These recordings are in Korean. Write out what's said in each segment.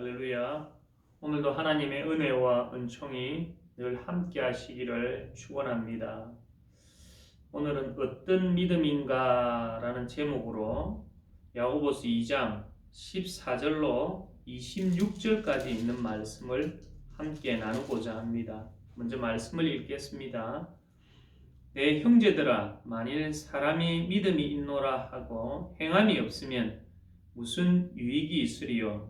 할렐루야. 오늘도 하나님의 은혜와 은총이 늘 함께 하시기를 축원합니다. 오늘은 어떤 믿음인가라는 제목으로 야고보스 2장 14절로 26절까지 있는 말씀을 함께 나누고자 합니다. 먼저 말씀을 읽겠습니다. 내 형제들아 만일 사람이 믿음이 있노라 하고 행함이 없으면 무슨 유익이 있으리요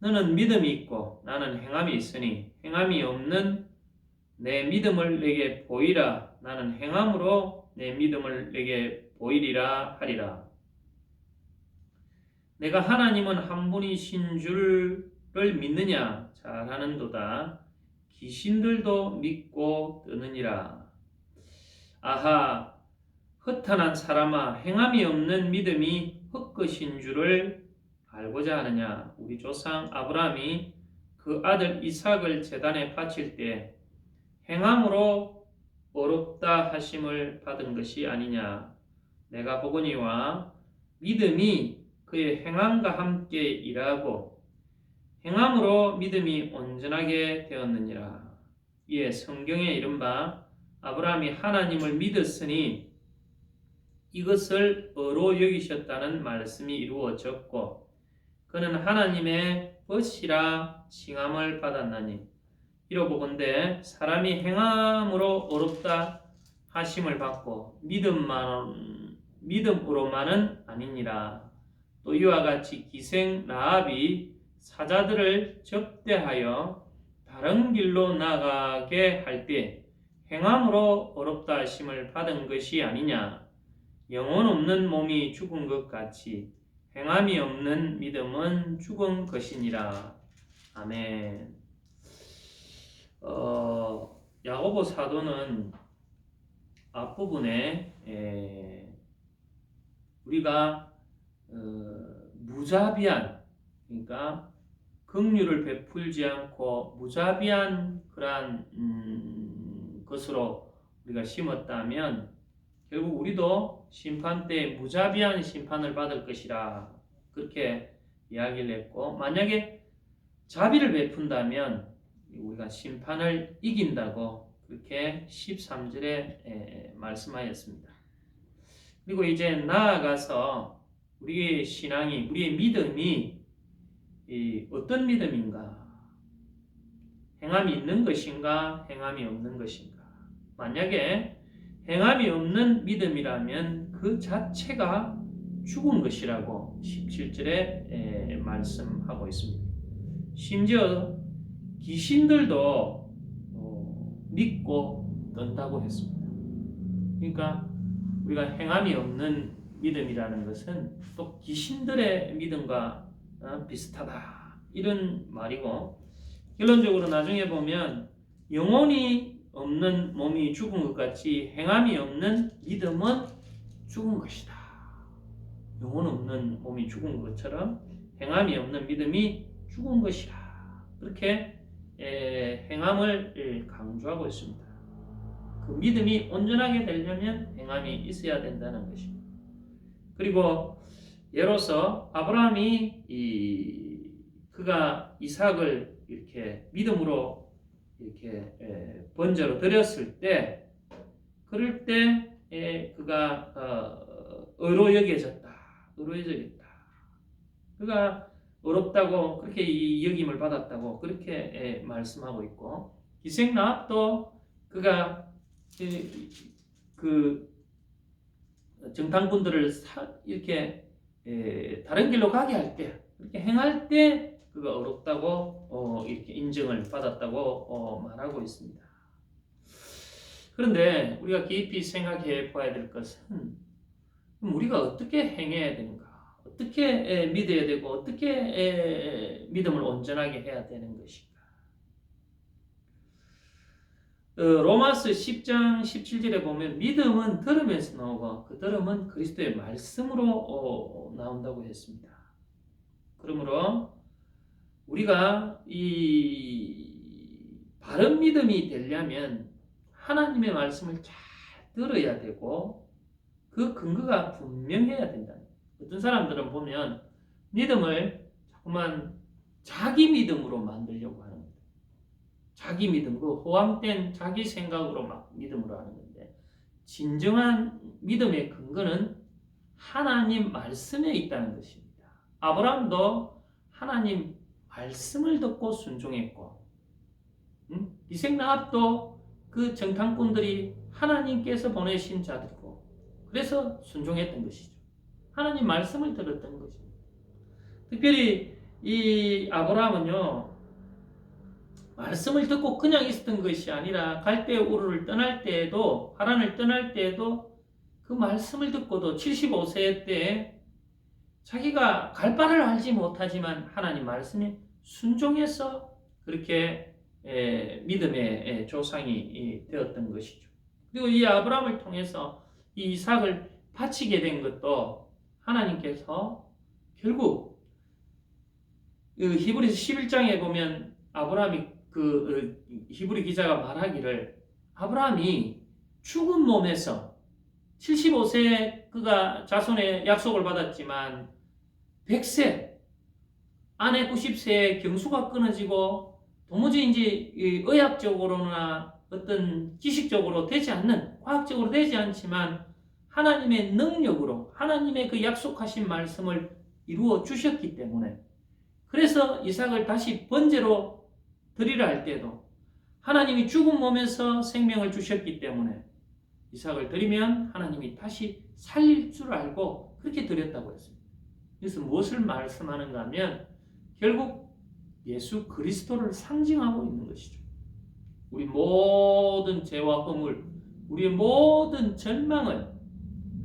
너는 믿음이 있고 나는 행함이 있으니 행함이 없는 내 믿음을 내게 보이라. 나는 행함으로 내 믿음을 내게 보이리라 하리라. 내가 하나님은 한 분이신 줄을 믿느냐? 잘하는도다. 귀신들도 믿고 뜨느니라. 아하 허탄한 사람아 행함이 없는 믿음이 헛것인 줄을 알고자 하느냐? 우리 조상 아브라함이 그 아들 이삭을 제단에 바칠 때 행함으로 어렵다 하심을 받은 것이 아니냐? 내가 보거니와 믿음이 그의 행함과 함께 일하고 행함으로 믿음이 온전하게 되었느니라. 이에 성경에 이른바 아브라함이 하나님을 믿었으니 이것을 어로 여기셨다는 말씀이 이루어졌고 그는 하나님의 벗이라 칭함을 받았나니. 이로 보건대 사람이 행함으로 어렵다 하심을 받고 믿음만 믿음으로만은 아니니라. 또 이와 같이 기생 라합이 사자들을 접대하여 다른 길로 나가게 할 때 행함으로 어렵다 하심을 받은 것이 아니냐. 영혼 없는 몸이 죽은 것 같이 행함이 없는 믿음은 죽은 것이니라. 아멘. 어, 야고보 사도는 앞부분에 에, 우리가 어, 무자비한 그러니까 긍휼을 베풀지 않고 무자비한 그러한 음, 것으로 우리가 심었다면 결국 우리도 심판 때 무자비한 심판을 받을 것이라 그렇게 이야기를 했고 만약에 자비를 베푼다면 우리가 심판을 이긴다고 그렇게 13절에 말씀하였습니다. 그리고 이제 나아가서 우리의 신앙이 우리의 믿음이 어떤 믿음인가? 행함이 있는 것인가? 행함이 없는 것인가? 만약에 행함이 없는 믿음이라면 그 자체가 죽은 것이라고 17절에 말씀하고 있습니다. 심지어 귀신들도 어, 믿고 떤다고 했습니다. 그러니까 우리가 행함이 없는 믿음이라는 것은 또 귀신들의 믿음과 어, 비슷하다 이런 말이고 결론적으로 나중에 보면 영혼이 없는 몸이 죽은 것 같이 행함이 없는 믿음은 죽은 것이다. 영혼 없는 몸이 죽은 것처럼 행함이 없는 믿음이 죽은 것이라. 그렇게 행함을 강조하고 있습니다. 그 믿음이 온전하게 되려면 행함이 있어야 된다는 것입니다. 그리고 예로서 아브라함이 그가 이삭을 이렇게 믿음으로 이렇게 번제로 드렸을 때 그럴 때 그가 어, 의로 여겨졌다. 의로 여겨졌다. 그가 어렵다고 그렇게 여김을 받았다고 그렇게 말씀하고 있고 기생나합도 그가 그 정탐꾼들을 이렇게 다른 길로 가게 할 때 그렇게 행할 때 그가 어렵다고 어, 이렇게 인정을 받았다고 어, 말하고 있습니다. 그런데 우리가 깊이 생각해 봐야 될 것은 우리가 어떻게 행해야 되는가? 어떻게 믿어야 되고 어떻게 믿음을 온전하게 해야 되는 것인가? 어, 로마스 10장 17절에 보면 믿음은 들음에서 나오고 그 들음은 그리스도의 말씀으로 어, 나온다고 했습니다. 그러므로 우리가 이 바른 믿음이 되려면 하나님의 말씀을 잘 들어야 되고 그 근거가 분명해야 된다. 어떤 사람들은 보면 믿음을 자꾸만 자기 믿음으로 만들려고 하는 겁니다. 자기 믿음, 그 호황된 자기 생각으로 막 믿음으로 하는 건데 진정한 믿음의 근거는 하나님 말씀에 있다는 것입니다. 아브라함도 하나님 말씀을 듣고 순종했고 음? 이생나합도 그 정탐꾼들이 하나님께서 보내신 자들이고 그래서 순종했던 것이죠. 하나님 말씀을 들었던 것입니다. 특별히 이 아브라함은요 말씀을 듣고 그냥 있었던 것이 아니라 갈대 우르를 떠날 때에도 하란을 떠날 때에도 그 말씀을 듣고도 75세 때 자기가 갈 바를 알지 못하지만 하나님 말씀에 순종해서 그렇게 에, 믿음의 에, 조상이 이, 되었던 것이죠. 그리고 이 아브라함을 통해서 이 이삭을 바치게 된 것도 하나님께서 결국 그 히브리서 11장에 보면 아브라함이 그 어, 히브리 기자가 말하기를 아브라함이 죽은 몸에서 75세 그가 자손의 약속을 받았지만 100세 아내 90세에 경수가 끊어지고 도무지 이제 의학적으로나 어떤 지식적으로 되지 않는 과학적으로 되지 않지만 하나님의 능력으로 하나님의 그 약속하신 말씀을 이루어 주셨기 때문에 그래서 이삭을 다시 번제로 드리려 할 때도 하나님이 죽은 몸에서 생명을 주셨기 때문에 이삭을 드리면 하나님이 다시 살릴 줄 알고 그렇게 드렸다고 했습니다. 그래서 무엇을 말씀하는가 하면 결국 예수 그리스도를 상징하고 있는 것이죠. 우리 모든 죄와 허물, 우리의 모든 절망을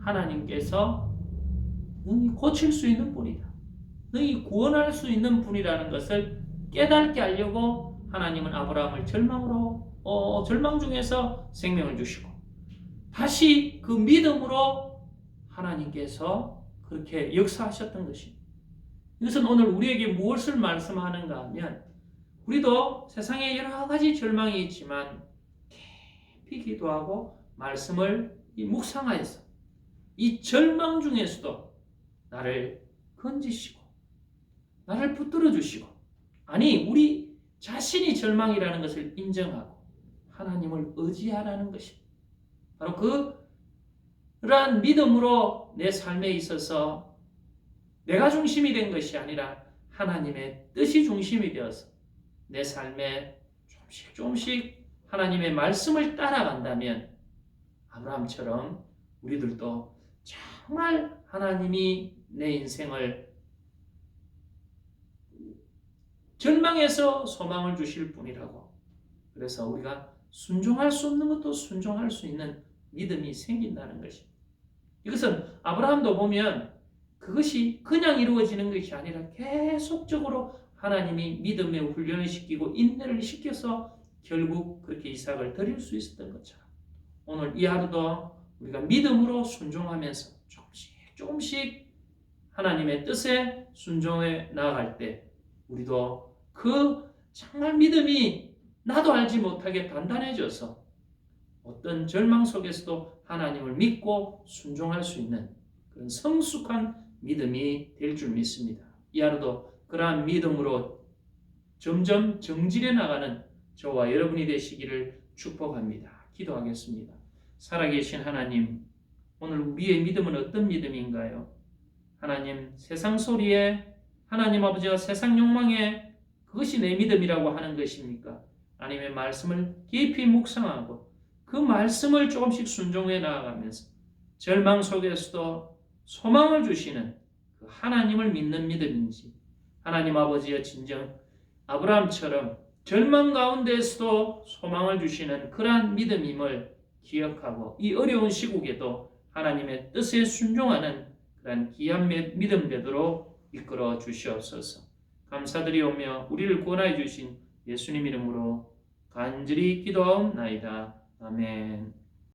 하나님께서 능히 고칠 수 있는 분이다. 능히 구원할 수 있는 분이라는 것을 깨닫게 하려고 하나님은 아브라함을 절망으로 어, 절망 중에서 생명을 주시고 다시 그 믿음으로 하나님께서 그렇게 역사하셨던 것입니다. 이것은 오늘 우리에게 무엇을 말씀하는가 하면 우리도 세상에 여러 가지 절망이 있지만 깊이 기도하고 말씀을 묵상하여서 이 절망 중에서도 나를 건지시고 나를 붙들어 주시고 아니 우리 자신이 절망이라는 것을 인정하고 하나님을 의지하라는 것입니다. 바로 그 그러한 믿음으로 내 삶에 있어서 내가 중심이 된 것이 아니라 하나님의 뜻이 중심이 되어서 내 삶에 조금씩 조금씩 하나님의 말씀을 따라간다면 아브라함처럼 우리들도 정말 하나님이 내 인생을 절망에서 소망을 주실 분이라고 그래서 우리가 순종할 수 없는 것도 순종할 수 있는 믿음이 생긴다는 것입니다. 이것은 아브라함도 보면 그것이 그냥 이루어지는 것이 아니라 계속적으로 하나님이 믿음에 훈련을 시키고 인내를 시켜서 결국 그렇게 이삭을 드릴 수 있었던 것처럼 오늘 이 하루도 우리가 믿음으로 순종하면서 조금씩 조금씩 하나님의 뜻에 순종해 나아갈 때 우리도 그 정말 믿음이 나도 알지 못하게 단단해져서 어떤 절망 속에서도 하나님을 믿고 순종할 수 있는 그런 성숙한 믿음이 될 줄 믿습니다. 이 하루도 그러한 믿음으로 점점 정질해 나가는 저와 여러분이 되시기를 축복합니다. 기도하겠습니다. 살아계신 하나님, 오늘 우리의 믿음은 어떤 믿음인가요? 하나님, 세상 소리에 하나님 아버지와 세상 욕망에 그것이 내 믿음이라고 하는 것입니까? 하나님의 말씀을 깊이 묵상하고 그 말씀을 조금씩 순종해 나아가면서 절망 속에서도 소망을 주시는 그 하나님을 믿는 믿음인지 하나님 아버지의 진정 아브라함처럼 절망 가운데서도 소망을 주시는 그러한 믿음임을 기억하고 이 어려운 시국에도 하나님의 뜻에 순종하는 그러한 귀한 믿음 되도록 이끌어 주시옵소서. 감사드리오며 우리를 구원하여 주신 예수님 이름으로 간절히 기도하옵나이다. 아멘.